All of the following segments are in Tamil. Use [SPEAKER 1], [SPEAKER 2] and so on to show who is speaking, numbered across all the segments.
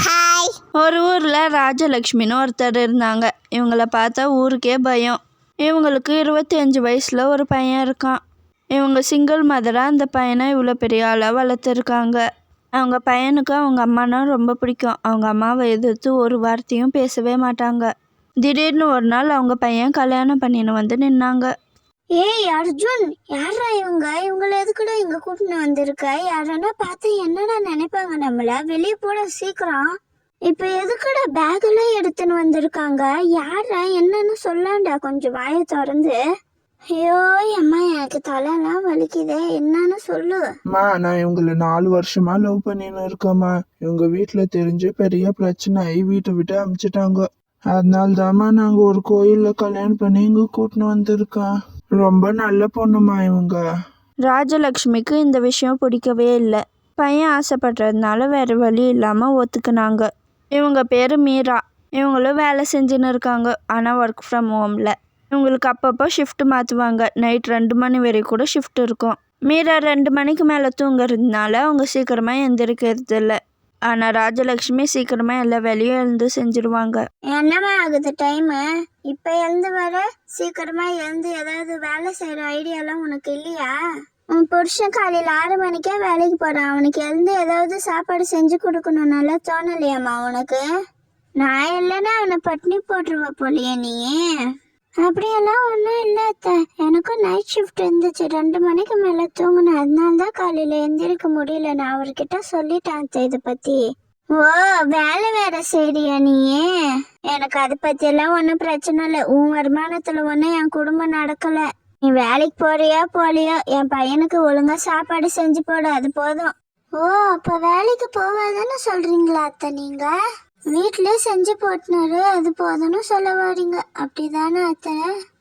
[SPEAKER 1] ஹாய்
[SPEAKER 2] ஒரு ஊரில் ராஜலக்ஷ்மின்னு ஒருத்தர் இருந்தாங்க. இவங்கள பார்த்தா ஊருக்கே பயம். இவங்களுக்கு இருபத்தி அஞ்சு வயசில் ஒரு பையன் இருக்கான். இவங்க சிங்கிள் மதராக அந்த பையனை இவ்வளோ பெரிய ஆளாக வளர்த்துருக்காங்க. அவங்க பையனுக்கு அவங்க அம்மானா ரொம்ப பிடிக்கும். அவங்க அம்மாவை எதிர்த்து ஒரு வார்த்தையும் பேசவே மாட்டாங்க. திடீர்னு ஒரு நாள் அவங்க பையன் கல்யாணம் பண்ணின்னு வந்து நின்னாங்க.
[SPEAKER 1] ஏய் அர்ஜுன் யாரா இவங்க? இவங்கள எதுக்குடா இங்க கூட்டின்னு வந்திருக்க? யாரன்னா பார்த்து என்னடா நினைப்பாங்க நம்மள? வெளியே போட சீக்கிரம். இப்ப எதுக்குடா பேக் எல்லாம் எடுத்துன்னு வந்திருக்காங்க? யாரா என்னன்னு சொல்லாண்டா கொஞ்சம் வாயை திறந்து. ஐயோ அம்மா எனக்கு தலைலாம் வலிக்குதே. என்னன்னு சொல்லு.
[SPEAKER 3] அம்மா நான் இவங்களை நாலு வருஷமா லவ் பண்ணின்னு இருக்கேம்மா. இவங்க வீட்டுல தெரிஞ்சு பெரிய பிரச்சனை ஆகி வீட்டை விட்டு அமிச்சிட்டாங்க. அதனால தாம்மா நாங்க ஒரு கோயில்ல கல்யாணம் பண்ணி இங்க கூட்டின்னு வந்திருக்கோம். ரொம்ப நல்ல பொண்ணுமா இவங்க.
[SPEAKER 2] ராஜலக்ஷ்மிக்கு இந்த விஷயம் பிடிக்கவே இல்லை. பையன் ஆசைப்படுறதுனால வேறு வழி இல்லாமல் ஒத்துக்குனாங்க. இவங்க பேர் மீரா. இவங்களும் வேலை செஞ்சுன்னு இருக்காங்க. ஆனால் ஒர்க் ஃப்ரம் ஹோமில் இவங்களுக்கு அப்பப்போ ஷிஃப்ட் மாற்றுவாங்க நைட் ரெண்டு மணி வரைக்கும் கூட ஷிஃப்ட் இருக்கும். மீரா ரெண்டு மணிக்கு மேலே தூங்குறதுனால அவங்க சீக்கிரமாக எந்திரிக்கிறது இல்லை ஆனால் ராஜலக்ஷ்மி சீக்கிரமாக எல்லா வேலையும் எழுந்து செஞ்சுருவாங்க.
[SPEAKER 1] என்னம்மா ஆகுது டைமு இப்ப எழுந்து வர? சீக்கிரமா எழுந்து ஏதாவது வேலை செய்யற ஐடியாலாம் உனக்கு இல்லையா? உன் புருஷன் காலையில ஆறு மணிக்கே வேலைக்கு போறான். அவனுக்கு எழுந்து ஏதாவது சாப்பாடு செஞ்சு கொடுக்கணும்னால தோணலையாம்மா உனக்கு? நான் இல்லைன்னா அவனை பட்னி போட்டுருவ போலியே நீ. அப்படியெல்லாம் ஒன்றும் இல்லை அத்தை. எனக்கும் நைட் ஷிஃப்ட் இருந்துச்சு. ரெண்டு மணிக்கு மேலே தூங்கினேன். அதனால தான் காலையில் எந்திரிக்க முடியல. நான் அவர்கிட்ட சொல்லிட்டேன் அத்தை இதை பற்றி ஓ வேலை வேற சரியா நீ? எனக்கு அதை பற்றியெல்லாம் ஒன்றும் பிரச்சனை இல்லை. உன் வருமானத்தில் ஒன்றும் என் குடும்பம் நடக்கலை. நீ வேலைக்கு போறியா போலியோ என் பையனுக்கு ஒழுங்கா சாப்பாடு செஞ்சு போடு. அது போதும். ஓ அப்ப வேலைக்கு போவாதானே சொல்றீங்களா அத்தை நீங்க? வீட்டில் செஞ்சு போட்டினாரு. அது போதும்னு சொல்ல வரீங்க. அப்படிதானே அத்தை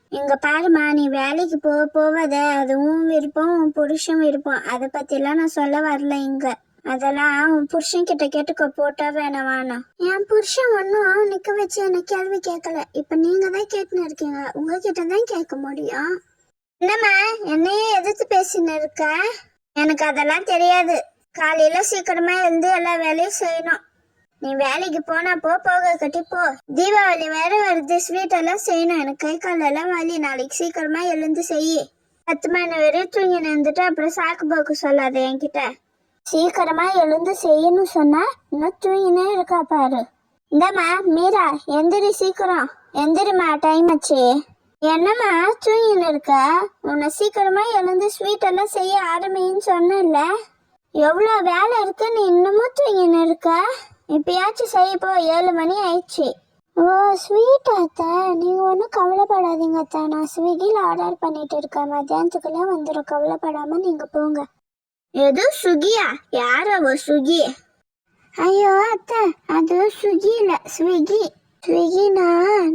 [SPEAKER 1] இங்கே பாருமா நீ வேலைக்கு போ போவத. அது உன் விருப்பம் உன் புருஷன் விருப்பம். அதை பத்திலாம் நான் சொல்ல வரல இங்க. அதெல்லாம் உன் புருஷன் கிட்ட கேட்டுக்கோ போட்டா வேணாம் வேணாம். என் புருஷன் ஒன்றும் நிக்க வச்சு என்ன கேள்வி கேட்கல. இப்ப நீங்க தான் கேட்டுன்னு இருக்கீங்க. உங்ககிட்ட தான் கேட்க முடியும். என்னம்மா என்னையே எதிர்த்து பேசின்னு இருக்க? எனக்கு அதெல்லாம் தெரியாது. காலையில சீக்கிரமா எழுந்து எல்லா வேலையும் செய்யணும். நீ வேலைக்கு போனா போ போக கட்டி போ. தீபாவளி வேற வருது. ஸ்வீட் எல்லாம் செய்யணும். எனக்கு கை கால் எல்லாம் வலி. நாளைக்கு சீக்கிரமா எழுந்து செய் பத்து மணி வரையும் தூங்கி நின்றுட்டு அப்புறம் சாக்கு போக்கு சொல்லாத என்கிட்ட. சீக்கிரமா எழுந்து செய்யணும் சொன்னா இன்னும் தூங்கினே இருக்கா பாரு. இந்தம்மா மீரா எந்திரி சீக்கிரம். எந்திரிம்மா டைம் ஆச்சு. என்னம்மா தூங்கின்னு இருக்க? உன்னை சீக்கிரமா எழுந்து ஸ்வீட் எல்லாம் செய்ய ஆரம்பின்னு சொன்னேன்ல. எவ்வளோ வேலை இருக்கு நீ இன்னமும் தூங்கின்னு இருக்க? இப்பயாச்சும் செய்ய போ ஏழு மணி ஆயிடுச்சு. ஓ ஸ்வீட் அத்தை. நீங்கள் ஒன்றும் கவலைப்படாதீங்க அத்தை. நான் ஸ்விக்கியில் ஆர்டர் பண்ணிட்டு இருக்கேன். மத்தியானத்துக்குள்ளே வந்துடும் கவலைப்படாமல் நீங்கள் போங்க. எது சுகியா யார் அவ சுகி ஐயோ அத்தை. அது ஸ்விக்கி இல்லை ஸ்விக்கி. ஸ்விக்கினா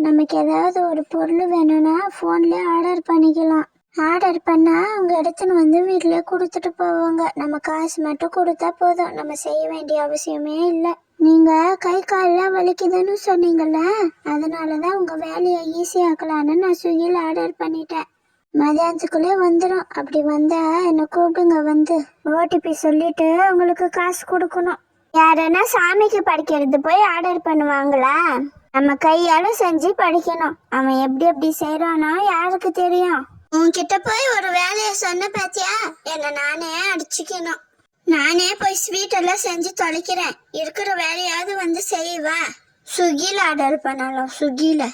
[SPEAKER 1] நமக்கு ஏதாவது ஒரு பொருள் வேணும்னா ஃபோன்லேயே ஆர்டர் பண்ணிக்கலாம். ஆர்டர் பண்ணால் அவங்க எடுத்துன்னு வந்து வீட்டிலே கொடுத்துட்டு போவாங்க. நம்ம காசு மட்டும் கொடுத்தா போதும். நம்ம செய்ய வேண்டிய அவசியமே இல்லை. நீங்கள் கை கால்லாம் வலிக்குதுன்னு சொன்னீங்கல்ல? அதனால தான் உங்கள் வேலையை ஈஸியாக்கலான்னு நான் ஸ்விக்கியில் ஆர்டர் பண்ணிட்டேன். மதியானத்துக்குள்ளே வந்துடும் அப்படி வந்தா என்னை கூப்பிடுங்க வந்து. ஓடிபி சொல்லிட்டு உங்களுக்கு காசு கொடுக்கணும். யாருன்னா சாமிக்கு படிக்கிறது போய் ஆர்டர் பண்ணுவாங்களா? நம்ம கையால செஞ்சு படிக்கணும். அவன் எப்படி எப்படி செய்யறானோ யாருக்கு தெரியும்? உன்கிட்ட போய் ஒரு வேலையை சொன்ன பாத்தியா? என்ன நானே அடிச்சுக்கணும். நானே போய் ஸ்வீட் எல்லாம் செஞ்சு தொலைக்கிறேன். இருக்கிற வேலையாவது வந்து செய்வா ஸ்விக்கியில் ஆர்டர் பண்ணலாம் ஸ்விக்கியில்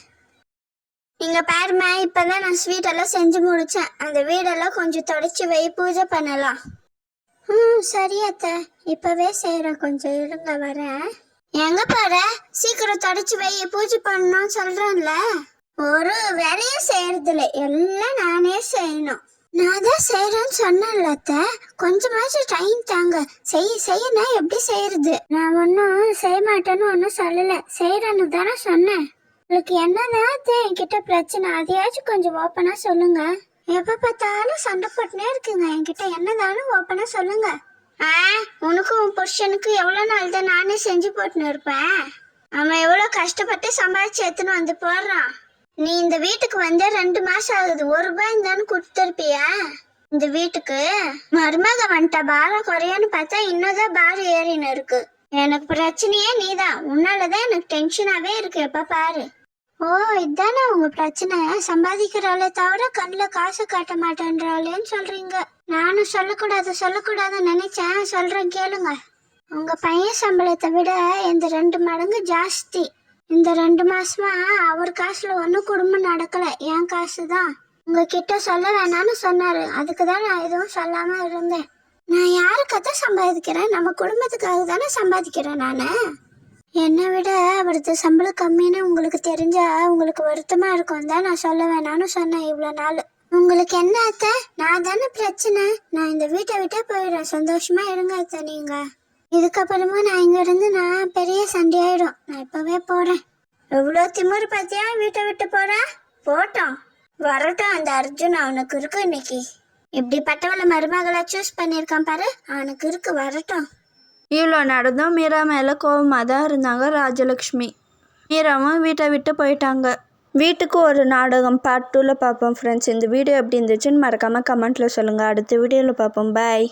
[SPEAKER 1] இங்க பாருமா இப்பதான் நான் ஸ்வீட் எல்லாம் செஞ்சு முடிச்சேன். அந்த வீடெல்லாம் கொஞ்சம் தொடச்சி வை பூஜை பண்ணலாம். ம் சரி அத்தை. இப்பவே செய்யறேன் கொஞ்சம் இருங்க வரேன். எங்க போற? சீக்கிரம் தொடச்சி வை பூஜை பண்ணணும்னு சொல்றேன்ல. ஒரு வேலையும் செய்யறதில்ல. எல்லாம் நானே செய்யணும். நான் தான் செய்யறேன்னு சொன்னேன்ல அத்தை. கொஞ்சமாச்சும் டைம் தாங்க. செய் செய்யனா எப்படி செய்யறது நான் ஒன்றும் செய்ய மாட்டேன்னு ஒன்றும் சொல்லலை. செய்யறேன்னு தானே சொன்னேன். உங்களுக்கு என்னதான் என்கிட்ட பிரச்சனை. அதையாச்சும் கொஞ்சம் ஓப்பனா சொல்லுங்க. எப்ப பார்த்தாலும் சண்டை போட்டுனே இருக்குங்க. என்கிட்ட என்னதானும் ஓப்பனா சொல்லுங்க. ஆ உனக்கும் உன் புருஷனுக்கும் எவ்வளோ நாள் தான் நானே செஞ்சு போட்டுன்னு இருப்பேன்? அவன் எவ்வளோ கஷ்டப்பட்டு சம்பாதிச்சு எடுத்துன்னு வந்து போடுறான். நீ இந்த வீட்டுக்கு வந்து ரெண்டு மாசம் ஆகுது. ஒரு ரூபாய் இருந்தாலும் கொடுத்துருப்பியா? இந்த வீட்டுக்கு? மருமக வந்துட்டா. பாரம் குறையான்னு பார்த்தா இன்னும் தான் பாரம் ஏறின்னு இருக்கு. எனக்கு பிரச்சனையே நீதான். உன்னாலதான் எனக்கு டென்ஷனாவே இருக்கு. எப்ப பாரு. ஓ இதானே உங்க பிரச்சனை? சம்பாதிக்கிறாளே தவிர கண்ணில் காசு காட்ட மாட்டேன்றாளேன்னு சொல்றீங்க. நானும் சொல்லக்கூடாது சொல்லக்கூடாதுன்னு நினைச்சேன். சொல்றேன் கேளுங்க. உங்க பையன் சம்பளத்தை விட இந்த ரெண்டு மடங்கு ஜாஸ்தி. இந்த ரெண்டு மாசமா அவர் காசுல ஒன்றும் குடும்பம் நடக்கல. என் காசு தான் உங்ககிட்ட சொல்ல வேணாம்னு சொன்னாரு. அதுக்கு தான் நான் எதுவும் சொல்லாம இருந்தேன். நான் யாருக்கத்தான் சம்பாதிக்கிறேன்? நம்ம குடும்பத்துக்காக தானே சம்பாதிக்கிறேன் நான்? என்னை விட அவரது சம்பளம் கம்மின்னு உங்களுக்கு தெரிஞ்சா உங்களுக்கு வருத்தமா இருக்கும் தான் நான் சொல்ல வேணாம்னு சொன்னேன் இவ்வளோ நாள். உங்களுக்கு என்ன அத்தை? நான் தானே பிரச்சனை. நான் இந்த வீட்டை விட்டே போயிடுறேன். சந்தோஷமா இருங்க அத்தை நீங்க. இதுக்கப்புறமா நான் இங்க இருந்து நான் பெரிய சண்டையாயிடும் நான் இப்பவே போறேன். எவ்வளோ திமிரு பார்த்தியா? வீட்டை விட்டு போற? போட்டோம். வரட்டும் அந்த அர்ஜுன் அவனுக்கு இருக்கு இன்னைக்கு. இப்படிப்பட்டவளை மருமகளை சூஸ் பண்ணியிருக்கான் பாரு. அவனுக்கு இருக்கு வரட்டும்.
[SPEAKER 2] இவ்வளோ நடந்தும் மீரா மேலே கோபமாக தான் இருந்தாங்க ராஜலக்ஷ்மி. மீராவும் வீட்டை விட்டு போயிட்டாங்க. வீட்டுக்கு ஒரு நாடகம் பார்ட் டூவில் பார்ப்போம் ஃப்ரெண்ட்ஸ் இந்த வீடியோ எப்படி இருந்துச்சுன்னு மறக்காமல் கமெண்ட்டில் சொல்லுங்கள் அடுத்த வீடியோவில் பார்ப்போம். பாய்